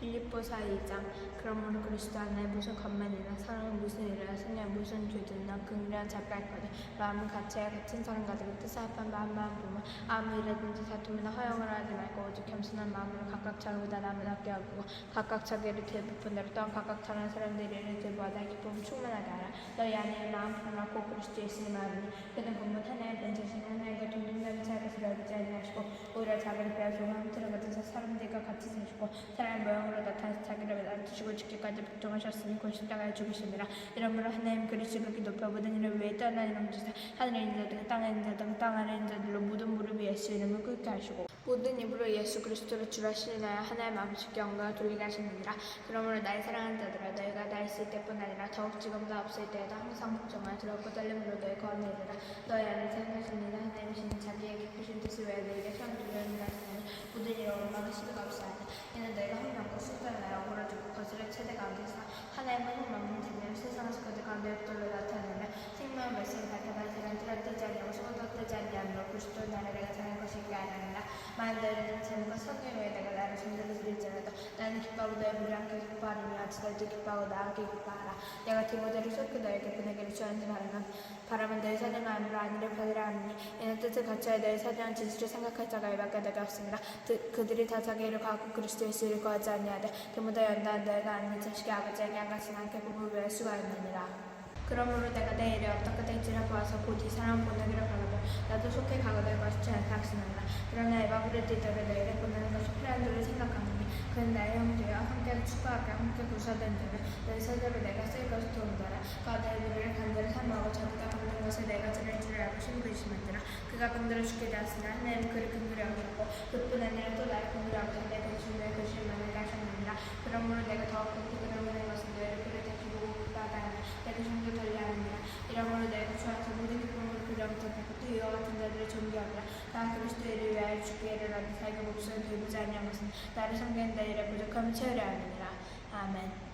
빌립보사 2장. 그러므로 그리스도 안에 무슨 것만이나 사랑은 무슨 일이나 생각 무슨 죄든나 긍휼한 자깔거든 마음은 같이야 같은 사랑 가지고 뜻을 합한 마음만 보면 아무 일이든지 다툼이나 허영을 하지 말고 오직 겸손한 마음으로 각각 자기보다 남을 아껴 하고 각각 자기를 대부분 대로 또한 각각 다른 사람들이 이를 대보하다 기쁨 충만하게 하라. 너희 안에 마음 편하고 그리스도 예수의 마음이니 그는 본문 하나의 본체신 하나님과 동등된 살것을 알지 아니하 오히려 자기를 빼앗고 함트를 받으사 사람들과 같이 사시고 사람의 모양으로 나타나서 자기를 낮추시고 죽기까지 복종하셨으니 곧 십자가에 죽으심이라. 이러므로 하나님 그리스도를 높여 모든 일을 위해 떠난 이름 주사 하늘에 있는 자들 땅에 있는 자들 땅 아래 있는 자들로 모든 무릎 위에 예수 이름을 꿇게 하시고 모든 입으로 예수 그리스도를 주라 신하여 하나님 아버지께 영광을 돌리게 하시느니라. 그러므로 나의 사랑하는 자들아 너희가 나 있을 때뿐 아니라 더욱 지금 나 없을 때에도 항상 걱정하여 두렵고 떨림으로 너희 이르라. 너희 안에 생각하시는 하나님이신 자기의 기쁘신 뜻을 너희에게 시험 주려는 하시니 모든 원망할 수가 없사하니 이는 너희가 한 명과 순간하여 오그라들고 거스를 최대 가운데서 하나님은 흠없는 자녀를 세상에서 그들 가운데 엽돌로 나타내며 생명의 말씀을 밝혀다 시간 틀어 뜨지 아니하고 소도 뜨지 아니하므로 그리스도 나를 내가 전할 것이기 아니하니라 만일 너희는 재물과 성경에 위해 내가 나를 존재를 드릴지라도 나는 기뻐하고 너희 무리 함께 기뻐하리니 같이 너희도 기뻐하고 나 함께 기뻐하라. 내가 디모데를 속히 너희에게 보내기를 주하는 바라면 바라면 너희 사정을 아니라 받으라 하니 이는 뜻을 갖춰야 너희 사정한 진실을 생각할 자가 이밖에 너가 없습니다. 그- 그들이 다 자기 일을 가고 그리스도 예수를 구하지 아니하되 그보다 연단한 너희가 아닌 자식의 아버지에게 한 같이 함께 복을 위할 수가 있느니라. 그러므로 내가 내 일에 어떻게 될지를 보아서 곧 이 사람 보내기를 바라고 나도 속히 가거될 것이지 않다 학생한다 그러나 에바브레티더를 너희를 보내는 것이 필요한 줄을 생각하노니 그는 나의 형제와 함께 축구하게 함께 구사된 자를 너희 세대로 내가 쓸 것을 도운다라. 그가 너희 우리를 간절히 사모하고 자기가 받는 것을 내가 줄을 알고 신부이시면더라 그가 긍들을 죽게 되었으나 하나님 그를 긍들이 여겼고 그뿐 아니라 또 나의 긍들이 여기서 내 대신에 그 실만을 가셨느니라. 그러므로 내가 더욱 깊이 그러는 것은 너희를 그를 대키고 기뻐하다니 내가 좀더 달리하느니라. 이러므로 내가 주와서 모든 기쁨으로 그려부터 배고도 이와 같은 자들을 존경하라 다 그리스도 이를 위하여 죽기를 하는 자기 목숨을 돌보지 것은 나를 섬기는 자 일에 부족함을 채우려 하느니라. 아멘